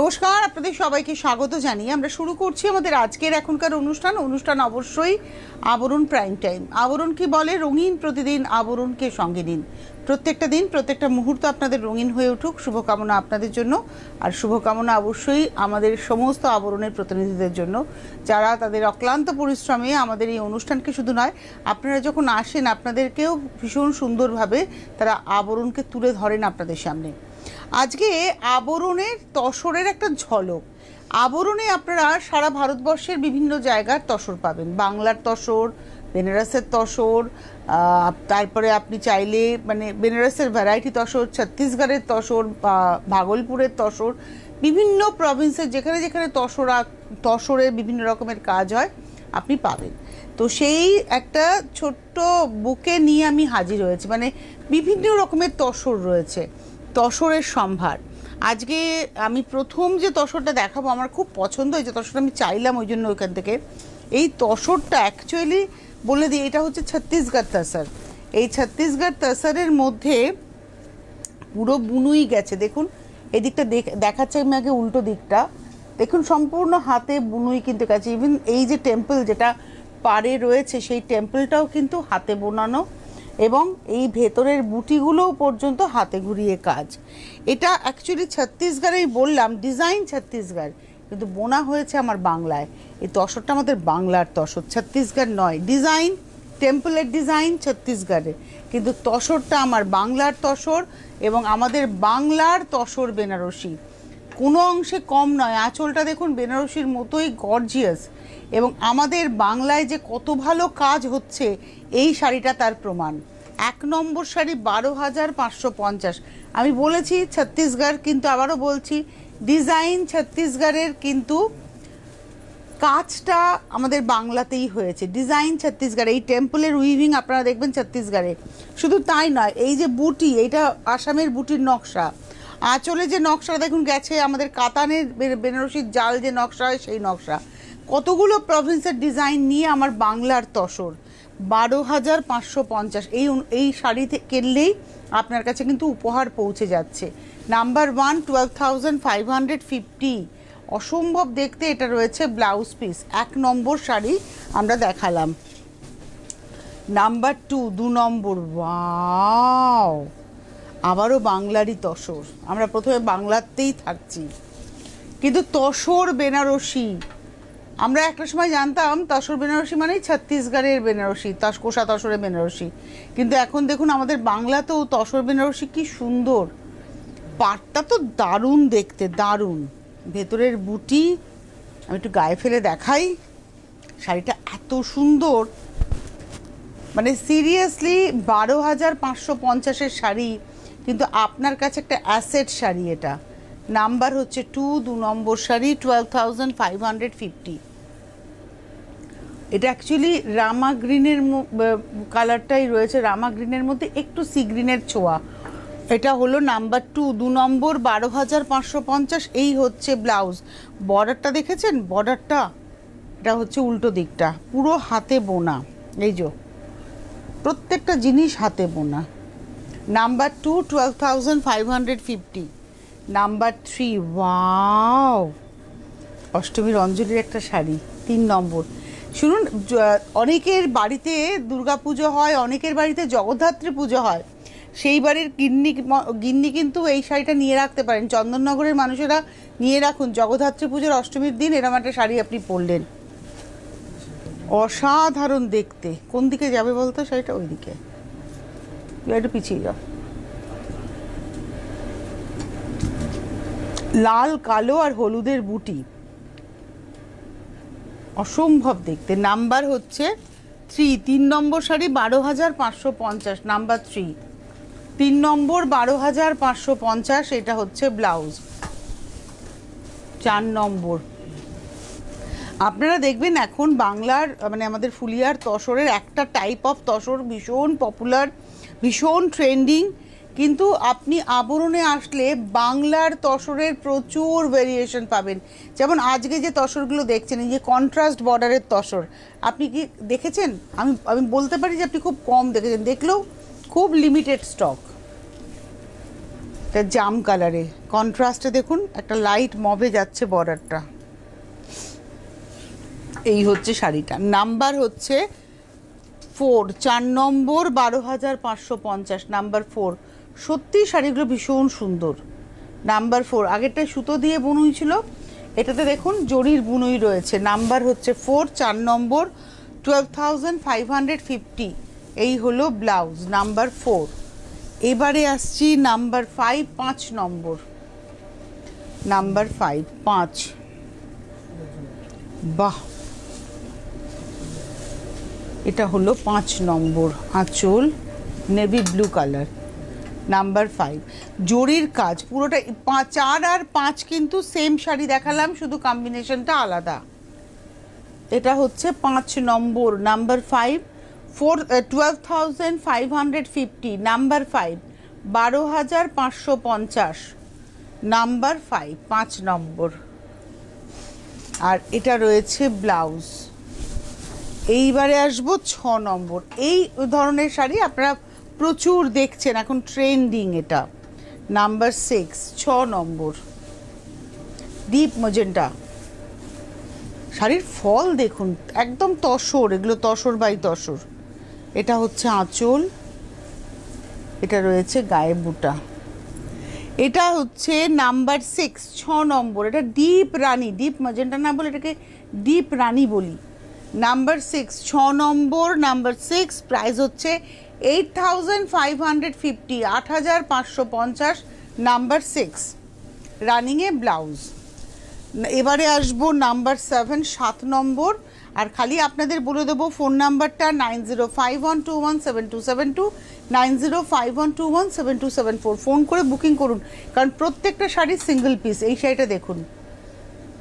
নমস্কার, আপনাদের সবাইকে স্বাগত জানিয়ে আমরা শুরু করছি আমাদের আজকের এখনকার অনুষ্ঠান। অনুষ্ঠান অবশ্যই আবরণ প্রাইম টাইম আবরণ কি বলে? রঙিন প্রতিদিন আবরণকে সঙ্গে নিন। প্রত্যেকটা দিন, প্রত্যেকটা মুহূর্ত আপনাদের রঙিন হয়ে উঠুক। শুভকামনা আপনাদের জন্য। আর শুভকামনা অবশ্যই আমাদের সমস্ত আবরণের প্রতিনিধিদের জন্য। যারা তাদের অক্লান্ত পরিশ্রমে আমাদের এই অনুষ্ঠানকে শুধু নয়, আপনারা যখন আসেন, আপনাদেরকেও ভীষণ সুন্দরভাবে তারা আবরণকে তুলে ধরেন আপনাদের সামনে। আজকে আবরণের তসরের একটা ঝলক। আবরণে আপনারা সারা ভারতবর্ষের বিভিন্ন জায়গার তসর পাবেন। বাংলার তসর, বেনারসের তসর তারপরে আপনি চাইলে মানে বেনারসের ভ্যারাইটি তসর, ছত্তিশগড়ের তসর ভাগলপুরের তসর, বিভিন্ন প্রভিন্সের যেখানে যেখানে তসরা তসরের বিভিন্ন রকমের কাজ হয়, আপনি পাবেন। তো সেই একটা ছোট্ট বুকে নিয়ে আমি হাজির হয়েছি। মানে বিভিন্ন রকমের তসর রয়েছে। তসরের সম্ভার। আজকে আমি প্রথম যে তসরটা দেখাবো আমার খুব পছন্দ হয়েছে, তসরটা আমি চাইলাম ওই জন্য ওইখান থেকে। এই তসরটা অ্যাকচুয়ালি বলে দিই, এটা হচ্ছে ছত্তিশগড় তসর। এই ছত্তিশগড় তসরের মধ্যে পুরো বুনুই গেছে। দেখুন, এদিকটা দেখ- দেখাচ্ছে আমি আগে উল্টো দিকটা। দেখুন, সম্পূর্ণ হাতে বুনুই কিন্তু গেছে। ইভেন এই যে টেম্পল যেটা পাড়ে রয়েছে, সেই টেম্পলটাও কিন্তু হাতে বোনানো। এবং এই ভেতরের বুটিগুলোও পর্যন্ত হাতে ঘুরিয়ে কাজ। এটা অ্যাকচুয়ালি ছত্তিশগড়েই বললাম ডিজাইন ছত্তিশগড়, কিন্তু বোনা হয়েছে আমার বাংলায়। এই তসরটা আমাদের বাংলার তসর, ছত্তিশগড় নয়। ডিজাইন টেম্পলের ডিজাইন ছত্তিশগড়ে। কিন্তু তসরটা আমার বাংলার তসর এবং আমাদের বাংলার তসর বেনারসি। কোনো অংশে কম নয়। আঁচলটা দেখুন, বেনারসির মতোই গর্জিয়াস এবং আমাদের বাংলায় যে কত ভালো কাজ হচ্ছে, এই শাড়িটা তার প্রমাণ। এক নম্বর শাড়ি বারো হাজার পাঁচশো পঞ্চাশ। আমি বলেছি ছত্তিশগড়, কিন্তু আবারও বলছি, ডিজাইন ছত্তিশগড়ের কিন্তু কাজটা আমাদের বাংলাতেই হয়েছে। ডিজাইন ছত্তিশগড়ে, এই টেম্পলের উইভিং আপনারা দেখবেন ছত্তিশগড়ে। শুধু তাই নয়, এই যে বুটি এটা আসামের বুটির নকশা। আঁচলে যে নকশা দেখুন, গেছে আমাদের কাতানের বেনারসির জাল যে নকশা হয়, সেই নকশা। কতগুলো প্রভিন্সের ডিজাইন নিয়ে আমার বাংলার তসর? বারো হাজার পাঁচশো পঞ্চাশ। এই এই শাড়ি কিনলেই আপনার কাছে কিন্তু উপহার পৌঁছে যাচ্ছে। Number one twelve thousand five hundred fifty অসম্ভব দেখতে এটা রয়েছে ব্লাউজ পিস এক নম্বর শাড়ি আমরা দেখালাম। নাম্বার টু দু নম্বর ওয়াও আবারও বাংলারই তসর। আমরা প্রথমে বাংলাতেই থাকছি। কিন্তু তসর বেনারসি। আমরা একটা সময় জানতাম তসর বেনারসি মানেই ছত্তিশগড়ের বেনারসি, তস, কোষা তসরের বেনারসি। কিন্তু এখন দেখুন আমাদের বাংলাতেও তসর বেনারসি কি সুন্দর। পাটটা তো দারুণ দেখতে, দারুণ। ভেতরের বুটি, আমি একটু গায়ে ফেলে দেখাই। শাড়িটা এত সুন্দর। মানে সিরিয়াসলি বারো হাজার পাঁচশো পঞ্চাশের শাড়ি, কিন্তু আপনার কাছে একটা অ্যাসেট শাড়ি এটা। নাম্বার হচ্ছে টু, দু নম্বর sari twelve thousand five hundred fifty এটা অ্যাকচুয়ালি রামা গ্রিনের কালারটাই রয়েছে। রামা গ্রিনের মধ্যে একটু সি গ্রিনের ছোঁয়া। এটা হলো নাম্বার টু দু নম্বর, বারো হাজার পাঁচশো পঞ্চাশ। এই হচ্ছে ব্লাউজ বর্ডারটা দেখেছেন? বর্ডারটা এটা হচ্ছে উল্টো দিকটা। পুরো হাতে বোনা। এই যে, প্রত্যেকটা জিনিস হাতে বোনা। Number two twelve thousand five hundred fifty number three wow অষ্টমীর অঞ্জলির একটা শাড়ি। তিন নম্বর। শুনুন অনেকের বাড়িতে দুর্গা পুজো হয়, অনেকের বাড়িতে জগদ্ধাত্রী পুজো হয়। সেই বাড়ির গিন্নি গিন্নি কিন্তু এই শাড়িটা নিয়ে রাখতে পারেন। চন্দননগরের মানুষেরা নিয়ে রাখুন। জগদ্ধাত্রী পুজোর অষ্টমীর দিন এরম একটা শাড়ি আপনি পরলেন। অসাধারণ দেখতে। কোন দিকে যাবে বলতো শাড়িটা? ওই দিকে একটু পিছিয়ে যাও। লাল, কালো আর হলুদের বুটি। অসম্ভব দেখতে। নাম্বার হচ্ছে থ্রি তিন নম্বর শাড়ি বারো হাজার পাঁচশো পঞ্চাশ, নাম্বার থ্রি তিন নম্বর বারো হাজার পাঁচশো পঞ্চাশ, এটা হচ্ছে ব্লাউজ। চার নম্বর। আপনারা দেখবেন এখন বাংলার মানে আমাদের ফুলিয়ার তসরের একটা টাইপ অফ তসর ভীষণ পপুলার ভীষণ ট্রেন্ডিং কিন্তু আপনি আবরণে আসলে বাংলার তসরের প্রচুর ভেরিয়েশন পাবেন। যেমন আজকে যে তসরগুলো দেখছেন, এই যে কন্ট্রাস্ট বর্ডারের তসর, আপনি কি দেখেছেন? আমি আমি বলতে পারি যে আপনি খুব কম দেখেছেন। দেখলেও খুব লিমিটেড স্টক এটা জাম কালারে কন্ট্রাস্টে দেখুন, একটা লাইট মবে যাচ্ছে বর্ডারটা এই হচ্ছে শাড়িটা। নাম্বার হচ্ছে ফোর চার নম্বর বারো হাজার পাঁচশো পঞ্চাশ নাম্বার ফোর সত্যি শাড়িগুলো ভীষণ সুন্দর। নাম্বার ফোর আগেরটা সুতো দিয়ে বুনুই ছিল, এটাতে দেখুন জরির বুনুই রয়েছে। নাম্বার হচ্ছে ফোর, চার নম্বর twelve thousand five hundred fifty এই হলো ব্লাউজ, নাম্বার ফোর। এবারে আসছি নাম্বার ফাইভ, পাঁচ নম্বর। নাম্বার ফাইভ, পাঁচ। বাহ! এটা হলো পাঁচ নম্বর আঁচল, navy blue colour. Number five জরির কাজ, পুরোটা চার আর পাঁচ কিন্তু সেম শাড়ি দেখালাম, শুধু কম্বিনেশনটা আলাদা। এটা হচ্ছে পাঁচ নম্বর। Number five four twelve thousand five hundred fifty number five বারো হাজার পাঁচশো পঞ্চাশ। নাম্বার ফাইভ পাঁচ নম্বর। আর এটা রয়েছে ব্লাউজ। এইবারে আসব ছ নম্বর। এই ধরনের শাড়ি আপনারা প্রচুর দেখছেন এখন ট্রেন্ডিং এটা। নাম্বার সিক্স, ছ নম্বর। ডিপ মজেন্টা। শাড়ির ফল দেখুন, একদম তসর, এগুলো তসর বাই তসর। এটা হচ্ছে আঁচল, এটা রয়েছে গায়ে বুটা। এটা হচ্ছে নাম্বার সিক্স, ছ নম্বর। এটা ডিপ রানী ডিপ মজেন্টা না বলে এটাকে ডিপ রানী বলি। নাম্বার সিক্স, ছ নম্বর, নাম্বার সিক্স, প্রাইস হচ্ছে eight thousand five hundred fifty আট হাজার পাঁচশো পঞ্চাশ নাম্বার সিক্স রানিংয়ে ব্লাউজ এবারে আসব নাম্বার সেভেন সাত নম্বর। আর খালি আপনাদের বলে দেবো ফোন নাম্বারটা nine zero five one two one seven two seven two nine zero five one two one seven two seven four phone করে বুকিং করুন, কারণ প্রত্যেকটা শাড়ি সিঙ্গেল পিস এই শাড়িটা দেখুন।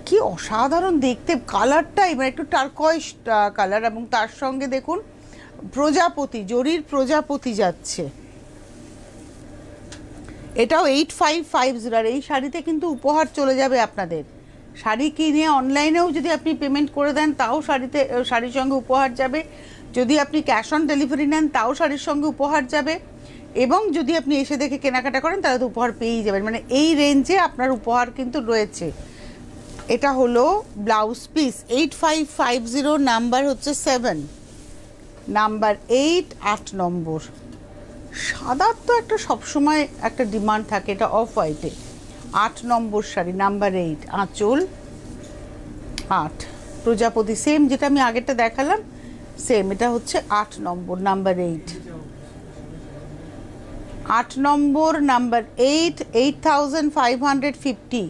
কি অসাধারণ দেখতে কালারটা এবার একটু টার্কয়েস কালার এবং তার সঙ্গে দেখুন প্রজাপতি, জরির প্রজাপতি যাচ্ছে। এটাও এইট ফাইভ ফাইভ জিরো আর এই শাড়িতে কিন্তু উপহার চলে যাবে আপনাদের। শাড়ি কিনে অনলাইনেও যদি আপনি পেমেন্ট করে দেন, তাও শাড়িতে শাড়ির সঙ্গে উপহার যাবে। যদি আপনি ক্যাশ অন ডেলিভারি নেন, তাও শাড়ির সঙ্গে উপহার যাবে। এবং যদি আপনি এসে দেখে কেনাকাটা করেন, তাহলে তো উপহার পেয়েই যাবেন। মানে এই রেঞ্জে আপনার উপহার কিন্তু রয়েছে। এটা হলো blouse piece eight five five zero number হচ্ছে সেভেন নাম্বার এইট আট নম্বর। সাদার তো একটা সবসময় একটা ডিমান্ড থাকে, এটা অফ হোয়াইটে আট নম্বর শাড়ি, নাম্বার এইট, আঁচল আট। প্রজাপতি সেম যেটা আমি আগেরটা দেখালাম সেম এটা হচ্ছে আট নম্বর, নাম্বার এইট। আট নম্বর, number eight eight thousand five hundred fifty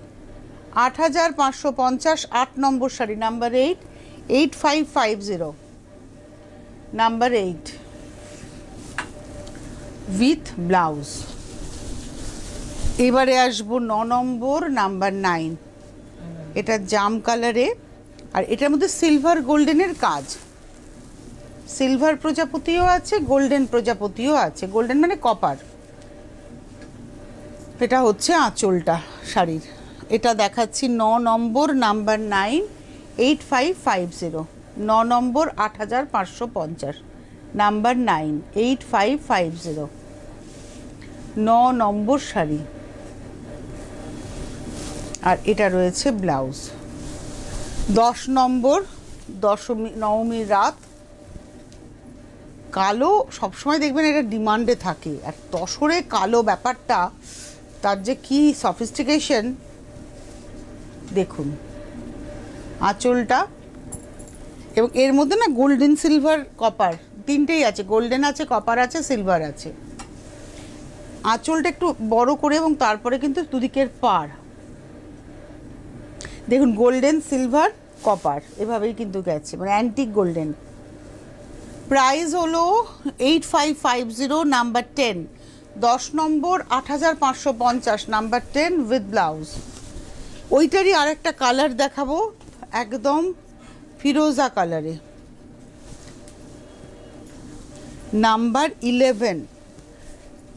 আট হাজার পাঁচশো পঞ্চাশ, আট নম্বর sari, number eight eight five five zero number eight with blouse এবারে আসব ন নম্বর নাম্বার নাইন এটা জাম কালারে, আর এটার মধ্যে সিলভার গোল্ডেনের কাজ। সিলভার প্রজাপতিও আছে গোল্ডেন প্রজাপতিও আছে। গোল্ডেন মানে কপার এটা হচ্ছে আঁচলটা, শাড়ির। এটা দেখাচ্ছি ন নম্বর number nine eight five five zero ন নম্বর আট হাজার পাঁচশো পঞ্চাশ। Number nine, eight five five zero. ন নম্বর শাড়ি। আর এটা রয়েছে ব্লাউজ। দশ নম্বর, দশমী, নবমীর রাত। কালো, সবসময় দেখবেন এটা ডিমান্ডে থাকে। আর তসরে কালো ব্যাপারটা, তার যে কি সফিস্টিকেশন দেখুন। আঁচলটা এবং এর মধ্যে না গোল্ডেন সিলভার কপার তিনটেই আছে। গোল্ডেন আছে কপার আছে সিলভার আছে। আঁচলটা একটু বড় করে এবং তারপরে কিন্তু দুদিকের পার। দেখুন গোল্ডেন সিলভার কপার এভাবেই কিন্তু গেছে মানে অ্যান্টিক গোল্ডেন প্রাইস হলো eight five five zero number ten দশ নম্বর, আট হাজার পাঁচশো পঞ্চাশ নাম্বার টেন উইথ ব্লাউজ ওইটারই আরেকটা কালার দেখাবো, একদম ফিরোজা কালারে। Number eleven.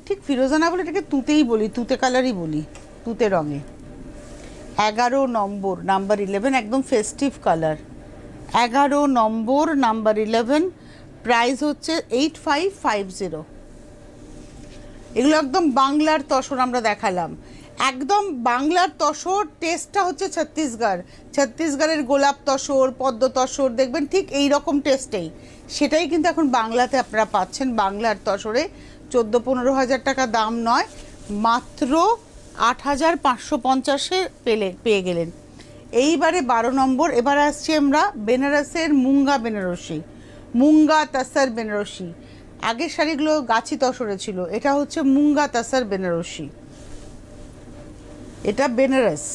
ঠিক ফিরোজা না বলে এটাকে তুতেই বলি, তুতে কালারই বলি, তুতে রঙে। এগারো নম্বর, নাম্বার ইলেভেন একদম ফেস্টিভ কালার এগারো নম্বর, নাম্বার ইলেভেন প্রাইস হচ্ছে এইট ফাইভ ফাইভ জিরো এগুলো একদম বাংলার তসর আমরা দেখালাম। একদম বাংলার তসর টেস্টটা হচ্ছে ছত্তিশগড়। ছত্তিশগড়ের গোলাপ তসর, পদ্ম তসর, দেখবেন ঠিক এই রকম টেস্টেই সেটাই কিন্তু এখন বাংলাতে আপনারা পাচ্ছেন, বাংলার তসরে। চোদ্দ পনেরো হাজার টাকা দাম নয়, মাত্র আট হাজার পাঁচশো পঞ্চাশে পেলে, পেয়ে গেলেন। এইবারে বারো নম্বর, এবার আসছি আমরা বেনারসের মুঙ্গা বেনারসি। মুঙ্গা তাসার বেনারসি। আগের শাড়িগুলো গাছি তসরে ছিল, এটা হচ্ছে মুঙ্গা তাসার বেনারসি। এটা বেনারস।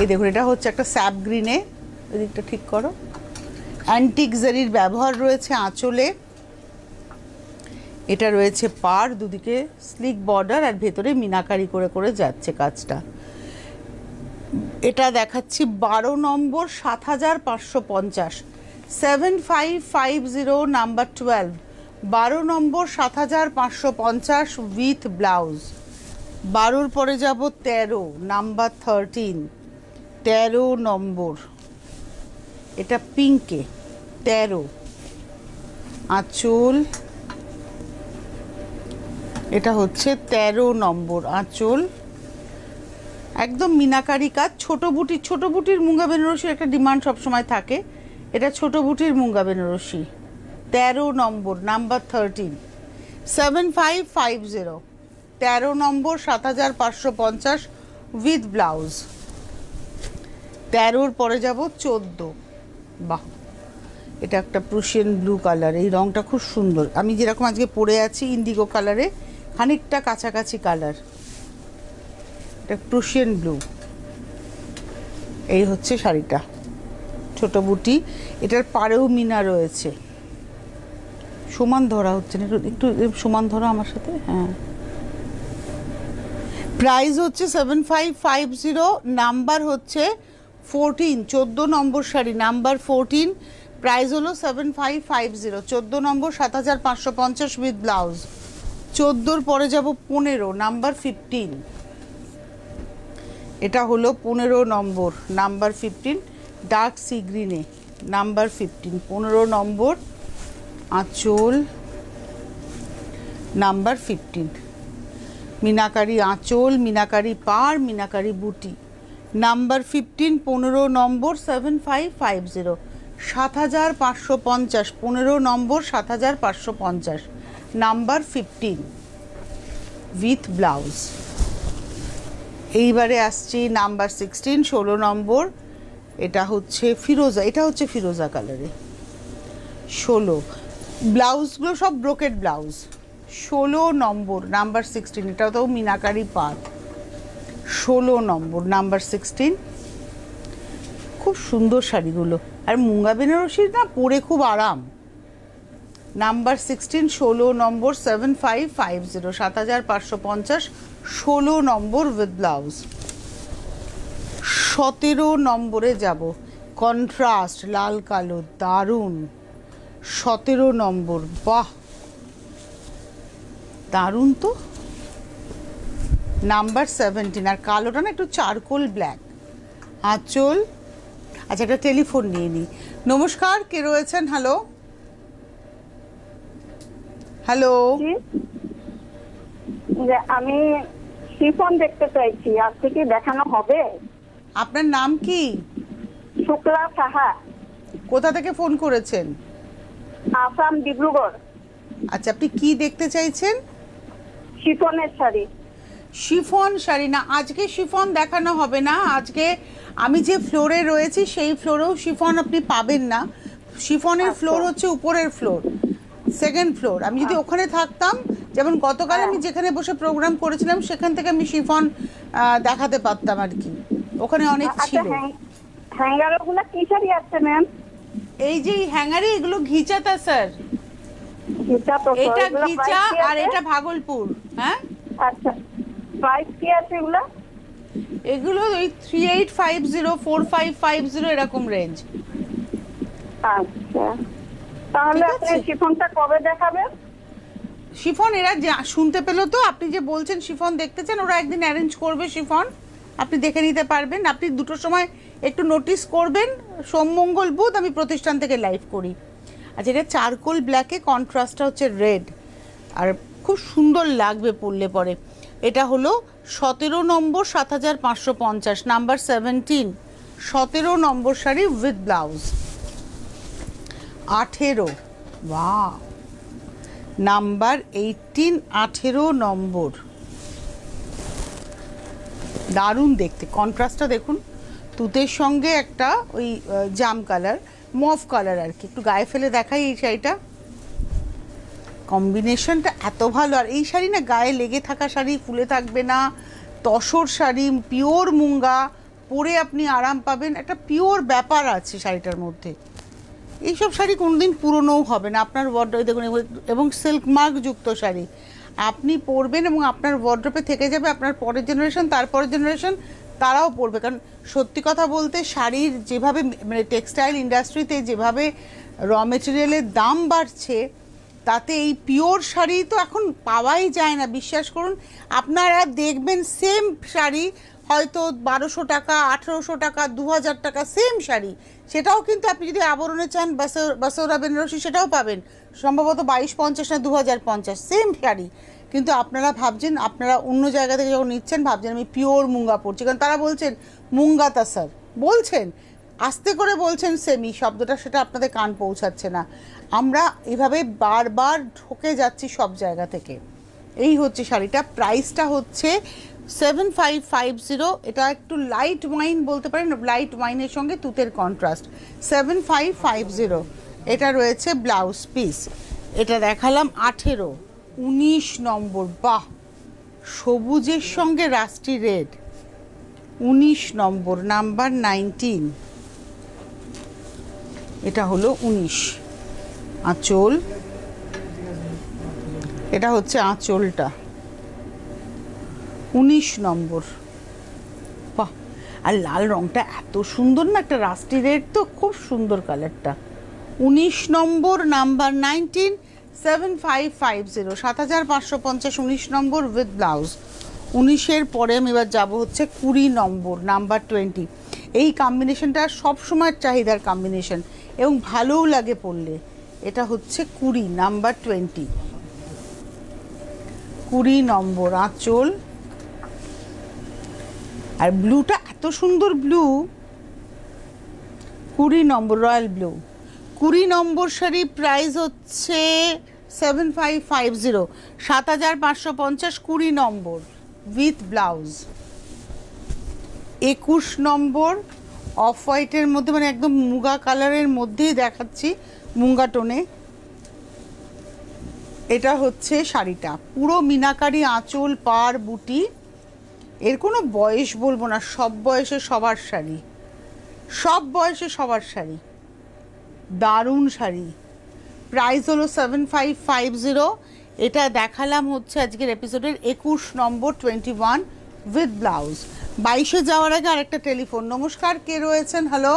এই দেখুন, এটা হচ্ছে একটা স্যাপ গ্রিনে। এদিকটা ঠিক করো। অ্যান্টিক জারির ব্যবহার রয়েছে আঁচলে। এটা রয়েছে পার, দুদিকে স্লিক বর্ডার আর ভেতরে মিনাকারি করে করে যাচ্ছে কাজটা। এটা দেখাচ্ছি বারো নম্বর, সাত হাজার পাঁচশো পঞ্চাশ। Seven five five zero number twelve. বারো নম্বর, সাত হাজার পাঁচশো পঞ্চাশ উইথ ব্লাউজ। বারোর পরে যাব তেরো, নাম্বার থার্টিন তেরো নম্বর। এটা পিঙ্কে, তেরো। আঁচল, এটা হচ্ছে তেরো নম্বর আঁচল। একদম মিনাকারি কাজ, ছোট বুটি, ছোট বুটির মুঙ্গা বেনারসির একটা ডিমান্ড সবসময় থাকে। এটা ছোট বুটির মুঙ্গা বেনারসি। তেরো নম্বর, number thirteen seven five five zero তেরো নম্বর, সাত হাজার পাঁচশো পঞ্চাশ উইথ ব্লাউজ তেরোর পরে যাব চোদ্দ। বাহ! এটা একটা প্রুশিয়ান ব্লু কালার এই রংটা খুব সুন্দর। আমি যেরকম আজকে পরে আছি ইন্ডিগো কালারে খানিকটা কাছাকাছি কালার এটা প্রুশিয়ান ব্লু এই হচ্ছে শাড়িটা। ছোট বুটি। এটার পাড়েও মিনা রয়েছে। সমান ধরা হচ্ছে না একটু, সমান ধরা আমার সাথে। হ্যাঁ। প্রাইস হচ্ছে seven five five zero number হচ্ছে ফোরটিন চোদ্দ নম্বর শাড়ি, নাম্বার ফোরটিন প্রাইস হলো সেভেন ফাইভ ফাইভ জিরো চোদ্দ নম্বর সাত হাজার পাঁচশো পঞ্চাশ উইথ ব্লাউজ চোদ্দোর পরে যাব পনেরো, নাম্বার ফিফটিন এটা হলো পনেরো নম্বর, নাম্বার ফিফটিন ডার্ক সি গ্রিনে নাম্বার ফিফটিন পনেরো নম্বর আঁচল, নাম্বার ফিফটিন মিনাকারি আঁচল, মিনাকারি পার, মিনাকারি বুটি। নাম্বার ফিফটিন পনেরো নম্বর সেভেন ফাইভ ফাইভ জিরো সাত হাজার পাঁচশো পঞ্চাশ, পনেরো নম্বর, সাত হাজার পাঁচশো পঞ্চাশ। নাম্বার ফিফটিন উইথ ব্লাউজ এইবারে আসছি নাম্বার সিক্সটিন ষোলো নম্বর। এটা হচ্ছে ফিরোজা, এটা হচ্ছে ফিরোজা কালারে ষোলো ব্লাউজগুলো সব ব্রোকেট ব্লাউজ ষোলো নম্বর নাম্বার সিক্সটিন এটা তো মিনাকারি পাত ষোলো নম্বর নাম্বার সিক্সটিন খুব সুন্দর শাড়িগুলো। আর মুঙ্গা বেনারসির না পরে খুব আরাম। নাম্বার সিক্সটিন ষোলো নম্বর সেভেন ফাইভ ফাইভ জিরো সাত হাজার পাঁচশো পঞ্চাশ, ষোলো নম্বর উইথ ব্লাউজ সতেরো নম্বরে যাব। কন্ট্রাস্ট লাল কালো, দারুণ। সতেরো নম্বর, বাহ! দারুণ তো। নাম্বার সেভেন্টিন আর কালোটা না একটু চারকোল ব্ল্যাক আঁচল। আচ্ছা একটা টেলিফোন নিয়ে নিই নমস্কার কে রয়েছেন? হ্যালো হ্যালো আমি শিফন দেখতে চাইছি আজকে কি দেখানো হবে? আপনার নাম কি? শুক্লা সাহা। কোথা থেকে ফোন করেছেন? আসাম ডিব্রুগড়। আচ্ছা আপনি কি দেখতে চাইছেন? শিফনের শাড়ি। শিফন শাড়ি না আজকে শিফন দেখানো হবে না আজকে আমি যে ফ্লোরে রয়েছি সেই ফ্লোরেও শিফন আপনি পাবেন না। শিফনের ফ্লোর হচ্ছে উপরের ফ্লোর সেকেন্ড ফ্লোর আমি যদি ওখানে থাকতাম যেমন গতকাল আমি যেখানে বসে প্রোগ্রাম করেছিলাম সেখান থেকে আমি শিফন দেখাতে পারতাম আর কি। ওখানে অনেক আচ্ছা ছিল। হ্যাঙ্গারগুলা কি শাড়ি আছে ম্যাম এই যে হ্যাঙ্গারে এগুলো ঘিচাতা স্যার এটা কি আর এটা ভাগলপুর হ্যাঁ? আচ্ছা প্রাইস কি আছে এগুলা? এগুলো ওই three eight five zero four five five zero এরকম রেঞ্জ আচ্ছা। তাহলে আপনি শিফনটা কবে দেখাবেন? শিফন এরা যা- শুনতে পেল তো আপনি যে বলছেন শিফন দেখতে চান ওরা একদিন অ্যারেঞ্জ করবে শিফন। আপনি দেখে নিতে পারবেন। আপনি দুটোর সময় একটু নোটিস করবেন। সোম মঙ্গল বুধ আমি প্রতিষ্ঠান থেকে লাইভ করি। আচ্ছা এটা চারকোল ব্ল্যাকে কন্ট্রাস্টটা হচ্ছে রেড আর খুব সুন্দর লাগবে পরলে পরে। এটা হলো সতেরো নম্বর সাত হাজার পাঁচশো পঞ্চাশ নাম্বার সেভেন্টিন সতেরো নম্বর শাড়ি উইথ ব্লাউজ আঠেরো বা নাম্বার এইটিন আঠেরো নম্বর। দারুণ দেখতে। কন্ট্রাস্টটা দেখুন। তুতের সঙ্গে একটা ওই জাম কালার মফ কালার আর কি। একটু গায়ে ফেলে দেখাই এই শাড়িটা। কম্বিনেশনটা এত ভালো। আর এই শাড়ি না, গায়ে লেগে থাকা শাড়ি, ফুলে থাকবে না। তসর শাড়ি পিওর মুঙ্গা, পরে আপনি আরাম পাবেন। একটা পিওর ব্যাপার আছে শাড়িটার মধ্যে। এইসব শাড়ি কোনোদিন পুরনোও হবে না। আপনার ওয়ার্ড্রপে দেখুন এবং- সিল্ক মার্ক যুক্ত শাড়ি। আপনি পরবেন এবং আপনার ওয়ার্ড্রপে থেকে যাবে আপনার পরের জেনারেশন তারপরের জেনারেশন তারাও পরবে কারণ সত্যি কথা বলতে শাড়ির যেভাবে মানে টেক্সটাইল ইন্ডাস্ট্রিতে যেভাবে র মেটেরিয়ালের দাম বাড়ছে, তাতে এই পিওর শাড়ি তো এখন পাওয়াই যায় না। বিশ্বাস করুন, আপনারা দেখবেন সেম শাড়ি হয়তো বারোশো টাকা, আঠেরোশো টাকা দু হাজার টাকা সেম শাড়ি। সেটাও কিন্তু আপনি যদি আবরণে চান বাসো- বাসৌরা বেনারসি সেটাও পাবেন। সম্ভবত বাইশ পঞ্চাশ না দু হাজার পঞ্চাশ সেম শাড়ি। কিন্তু আপনারা ভাবছেন, আপনারা অন্য জায়গা থেকে যখন নিচ্ছেন, ভাবছেন আমি পিওর মুঙ্গা পরছি। কারণ তারা বলছেন মুঙ্গাতা স্যার বলছেন, আস্তে করে বলছেন সেমি শব্দটা সেটা আপনাদের কান পৌঁছাচ্ছে না। আমরা এভাবে বারবার ঢোকে যাচ্ছি সব জায়গা থেকে। এই হচ্ছে শাড়িটা প্রাইসটা হচ্ছে সেভেন ফাইভ ফাইভ জিরো এটা একটু লাইট ওয়াইন বলতে পারেন লাইট ওয়াইনের সঙ্গে তুতের contrast seven five five zero এটা রয়েছে ব্লাউজ পিস এটা দেখালাম আঠেরো। উনিশ নম্বর, বাহ! সবুজের সঙ্গে রাস্টি রেড। উনিশ নম্বর, নাম্বার নাইনটিন। এটা হলো উনিশ। আঁচল? এটা হচ্ছে আঁচলটা। উনিশ নম্বর। বাহ! আর লাল রংটা এত সুন্দর না, একটা রাস্টি রেড তো, খুব সুন্দর কালারটা উনিশ নম্বর, number nineteen seven five five zero সাত হাজার পাঁচশো পঞ্চাশ, উনিশ নম্বর উইথ ব্লাউজ উনিশের পরে আমি এবার যাব হচ্ছে কুড়ি নম্বর নাম্বার টোয়েন্টি এই কম্বিনেশনটা সবসময় চাহিদার কম্বিনেশন এবং ভালোও লাগে পড়লে এটা হচ্ছে কুড়ি নাম্বার টোয়েন্টি কুড়ি নম্বর আঁচল। আর ব্লুটা এত সুন্দর ব্লু কুড়ি নম্বর রয়্যাল ব্লু কুড়ি নম্বর শাড়ি প্রাইস হচ্ছে সেভেন ফাইভ ফাইভ জিরো সাত হাজার পাঁচশো পঞ্চাশ কুড়ি নম্বর উইথ ব্লাউজ একুশ নম্বর অফ হোয়াইটের মধ্যে মানে একদম মুগা কালারের মধ্যেই দেখাচ্ছি মুঙ্গা টোনে এটা হচ্ছে শাড়িটা। পুরো মিনাকারি আঁচল, পার বুটি। এর কোনো বয়স বলব না, সব বয়সে সবার শাড়ি। সব বয়সে সবার শাড়ি। দারুণ শাড়ি। প্রাইস হলো সেভেন ফাইভ ফাইভ জিরো এটা দেখালাম হচ্ছে আজকের এপিসোডের একুশ নম্বর টোয়েন্টি ওয়ান উইথ ব্লাউজ বাইশে যাওয়ার আগে আরেকটা টেলিফোন নমস্কার কে রয়েছেন? হ্যালো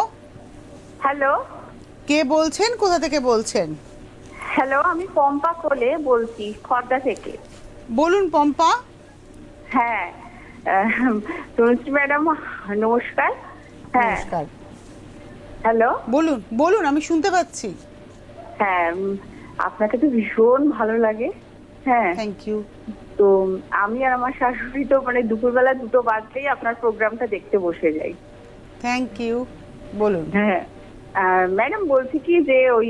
হ্যালো কে বলছেন? কোথা থেকে বলছেন? হ্যালো আমি পম্পা কোলে বলছি খর্দা থেকে। বলুন পম্পা। হ্যাঁ তনুশ্রী ম্যাডাম নমস্কার। হ্যাঁ। নমস্কার। হ্যালো বলুন বলুন আমি শুনতে পাচ্ছি। হ্যাঁ আপনাকে তো ভীষণ ভালো লাগে। হ্যাঁ থ্যাংক ইউ তো আমি আর আমার শাশুড়ি তো মানে দুপুরবেলা দুটো বাজলেই আপনার প্রোগ্রামটা দেখতে বসে যাই। থ্যাংক ইউ বলুন। হ্যাঁ ম্যাডাম বলছি কি যে ওই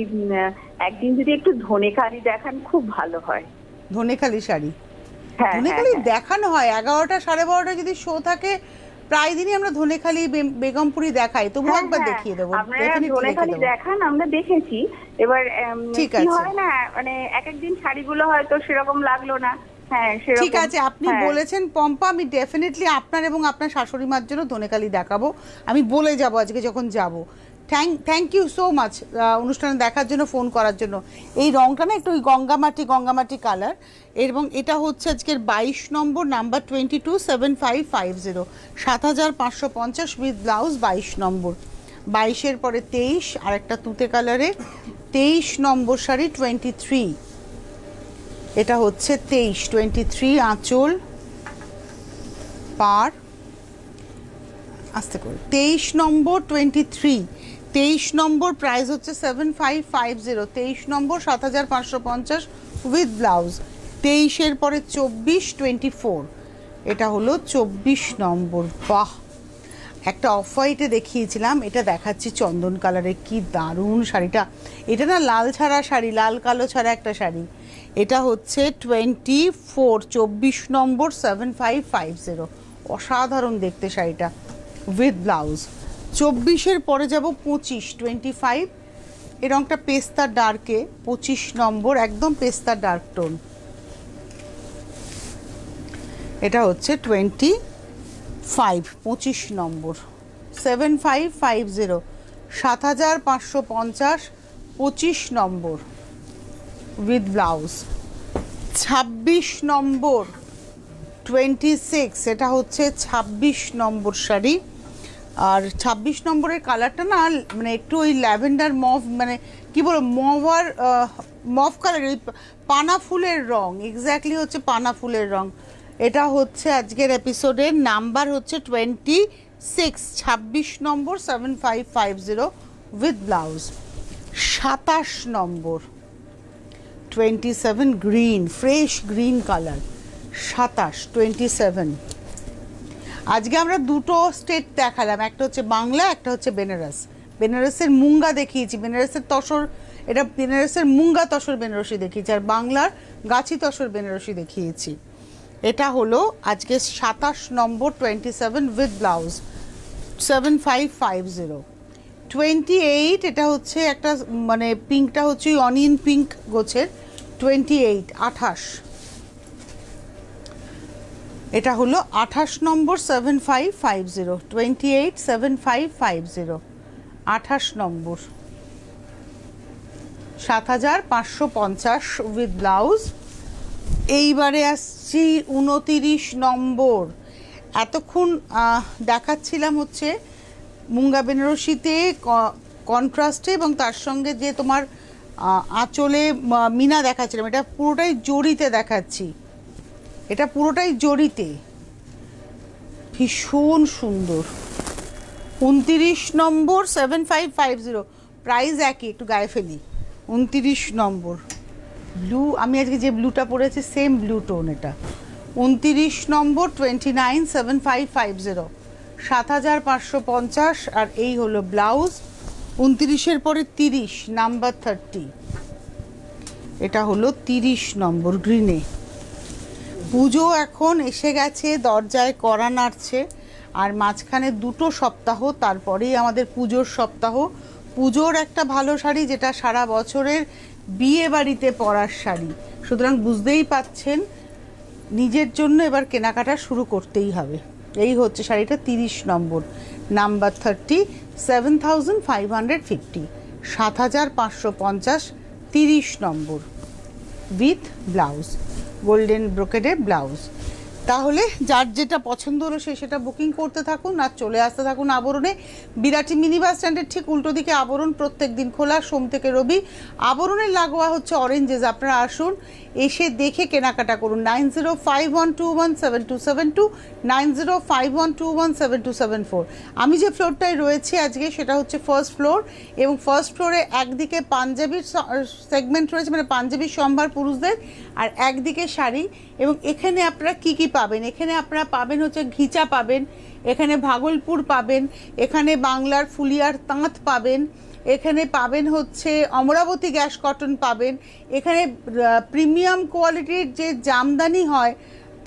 একদিন যদি একটু ধনে কারি দেখান খুব ভালো হয়। ধনেখালি শাড়ি। হ্যাঁ ধনেখালি হ্যাঁ, দেখানো হয় এগারোটা সাড়ে বারোটা যদি শো থাকে প্রায় দিনই আমরা ধনেখালি বেগমপুরি দেখাই। তবু হ্যাঁ, একবার হ্যাঁ, দেখিয়ে দেবো। আপনারা Definitely ধনে দেখিয়ে খালি দেবো। দেখান আমরা দেখেছি। এবার ঠিক কি আছে। হয় না মানে এক একদিন শাড়িগুলো হয়তো সেরকম লাগল না। হ্যাঁ ঠিক আছে আপনি। বলেছেন পম্পা আমি ডেফিনেটলি আপনার এবং আপনার শাশুড়ি মার জন্য ধনেখালি দেখাবো। আমি বলে যাব আজকে যখন যাব। Thank thank you so much অনুষ্ঠানে দেখার জন্য, ফোন করার জন্য। এই রংটা না একটু ওই গঙ্গামাটি গঙ্গামাটি কালার। এবং এটা হচ্ছে আজকের বাইশ নম্বর, number twenty two seven five five zero সাত হাজার পাঁচশো পঞ্চাশ উইথ ব্লাউজ বাইশ নম্বর। বাইশের পরে তেইশ আর একটা তুতে কালারে। তেইশ নম্বর শাড়ি টোয়েন্টি থ্রি এটা হচ্ছে তেইশ টোয়েন্টি থ্রি আঁচল পার। আস্তে করে। তেইশ নম্বর টোয়েন্টি থ্রি তেইশ নম্বর প্রাইস হচ্ছে সেভেন ফাইভ ফাইভ জিরো তেইশ নম্বর সাত হাজার পাঁচশো পঞ্চাশ উইথ ব্লাউজ তেইশের পরে চব্বিশ টোয়েন্টি ফোর এটা হলো চব্বিশ নম্বর, বাহ! একটা অফ হোয়াইটে দেখিয়েছিলাম, এটা দেখাচ্ছি চন্দন কালারের কি দারুণ শাড়িটা। এটা না লাল ছাড়া শাড়ি, লাল কালো ছাড়া একটা শাড়ি। এটা হচ্ছে টোয়েন্টি ফোর চব্বিশ নম্বর সেভেন ফাইভ ফাইভ জিরো অসাধারণ দেখতে শাড়িটা উইথ ব্লাউজ চব্বিশের পরে যাব পঁচিশ টোয়েন্টি ফাইভ এ রঙটা পেস্তা ডার্কে, পঁচিশ নম্বর, একদম পেস্তা ডার্ক টোন। এটা হচ্ছে টোয়েন্টি ফাইভ পঁচিশ নম্বর। সেভেন ফাইভ ফাইভ জিরো সাত হাজার পাঁচশো পঞ্চাশ, পঁচিশ নম্বর। With blouse. ছাব্বিশ নম্বর টোয়েন্টি সিক্স এটা হচ্ছে ছাব্বিশ নম্বর শাড়ি। আর ছাব্বিশ নম্বরের কালারটা না মানে একটু ওই ল্যাভেন্ডার মফ মানে কি বলব মভার মফ কালার ওই পানা ফুলের রং এক্স্যাক্টলি হচ্ছে পানা ফুলের রং। এটা হচ্ছে আজকের এপিসোডের নাম্বার হচ্ছে টোয়েন্টি সিক্স ছাব্বিশ নম্বর seven five five zero with blouse সাতাশ নম্বর twenty seven green fresh green colour সাতাশ টোয়েন্টি সেভেন আজকে আমরা দুটো স্টেট দেখালাম, একটা হচ্ছে বাংলা, একটা হচ্ছে বেনারস। বেনারসের মুঙ্গা দেখিয়েছি, বেনারসের তসর, এটা বেনারসের মুঙ্গা তসর বেনারসি দেখিয়েছি, আর বাংলার গাছি তসর বেনারসি দেখিয়েছি। এটা হলো আজকে সাতাশ নম্বর twenty seven with blouse seven five five zero twenty eight এটা হচ্ছে একটা মানে পিঙ্কটা হচ্ছে অনিয়ন পিঙ্ক গোছের টোয়েন্টি এইট আঠাশ। এটা হলো আঠাশ নম্বর seven five five zero twenty eight seven five five zero আঠাশ নম্বর। সাত হাজার পাঁচশো পঞ্চাশ উইথ ব্লাউজ এইবারে আসছি উনতিরিশ নম্বর। এতক্ষণ দেখাচ্ছিলাম হচ্ছে মুঙ্গা বেনারসিতে কন্ট্রাস্টে এবং তার সঙ্গে যে তোমার আঁচলে মিনা দেখাচ্ছিলাম, এটা পুরোটাই জড়িতে দেখাচ্ছি। এটা পুরোটাই জড়িতে ভীষণ সুন্দর। উনতিরিশ নম্বর seven five five zero price একই, একটু গায়ে ফেলি। উনতিরিশ নম্বর। ব্লু আমি আজকে যে ব্লুটা পরেছি সেম ব্লু টোন এটা। উনতিরিশ নম্বর twenty nine seven five five zero সাত হাজার পাঁচশো পঞ্চাশ, আর এই হলো ব্লাউজ উনতিরিশের পরে তিরিশ নাম্বার থার্টি এটা হলো তিরিশ নম্বর গ্রিনে পুজো এখন এসে গেছে, দরজায় করা নাড়ছে। আর মাঝখানে দুটো সপ্তাহ, তারপরেই আমাদের পুজোর সপ্তাহ। পুজোর একটা ভালো শাড়ি, যেটা সারা বছরের বিয়ে বাড়িতে পরার শাড়ি। সুতরাং বুঝতেই পাচ্ছেন, নিজের জন্য এবার কেনাকাটা শুরু করতেই হবে। এই হচ্ছে শাড়িটা তিরিশ নম্বর। Number thirty, seven thousand five hundred fifty. সাত হাজার পাঁচশো পঞ্চাশ, তিরিশ নম্বর। With blouse. গোল্ডেন ব্রোকেডের ব্লাউজ। তাহলে যার যেটা পছন্দ হলো সে সেটা বুকিং করতে থাকুন আর চলে আসতে থাকুন আবরণে। বিরাটি মিনি বাস স্ট্যান্ডের ঠিক উল্টো দিকে আবরণ প্রত্যেক দিন খোলা, সোম থেকে রবি। আবরণের লাগোয়া হচ্ছে অরেঞ্জেস। আপনারা আসুন এসে দেখে কেনাকাটা করুন। Nine zero five one two one seven two seven two, nine zero five one two one seven two seven four. আমি যে ফ্লোরটায় রয়েছি আজকে সেটা হচ্ছে ফার্স্ট ফ্লোর এবং ফার্স্ট ফ্লোরে একদিকে পাঞ্জাবির সেগমেন্ট রয়েছে মানে পাঞ্জাবির সম্ভার পুরুষদের, আর একদিকে শাড়ি। এবং এখানে আপনারা কি কি পাবেন? এখানে আপনারা পাবেন হচ্ছে ঘিচা পাবেন, এখানে ভাগলপুর পাবেন, এখানে বাংলার ফুলিয়ার তাঁত পাবেন এখানে পাবেন হচ্ছে অমরাবতী গ্যাস কটন পাবেন। এখানে প্রিমিয়াম কোয়ালিটির যে জামদানি হয়,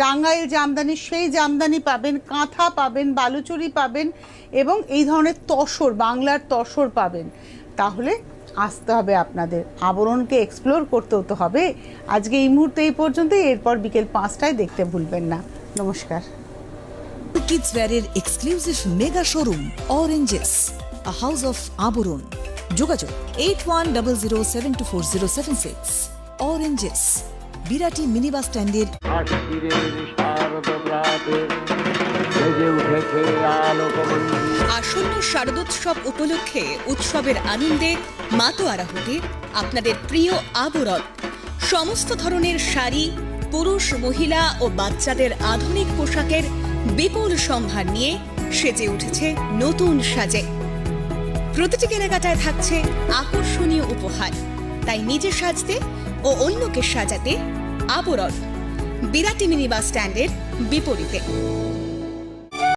টাঙ্গাইল জামদানি, সেই জামদানি পাবেন, কাঁথা পাবেন, বালুচুরি পাবেন এবং এই ধরনের তসর, বাংলার তসর পাবেন। তাহলে আসতে হবে আপনাদের। আবরণকে এক্সপ্লোর করতেও তো হবে। আজকে এই মুহূর্তে এই পর্যন্তই এরপর বিকেল পাঁচটায় দেখতে ভুলবেন না। নমস্কার। Kids exclusive mega showroom Oranges a house of Abaran. যোগাযোগ eight one double zero seven two four zero seven six Oranges Birati স্ট্যান্ডের আসন্ন শারদোৎসব উপলক্ষে উৎসবের আনন্দে মাতোয়ারা হতে আপনাদের প্রিয় আবরণ। সমস্ত ধরনের শাড়ি, পুরুষ, মহিলা ও বাচ্চাদের আধুনিক পোশাকের বিপুল সম্ভার নিয়ে সেজে উঠেছে নতুন সাজে। প্রতিটি কেনাকাটায় থাকছে আকর্ষণীয় উপহার। তাই নিজে সাজতে ও অন্যকে সাজাতে আবরণ। বিরাটি মিনি বাস স্ট্যান্ডের বিপরীতে।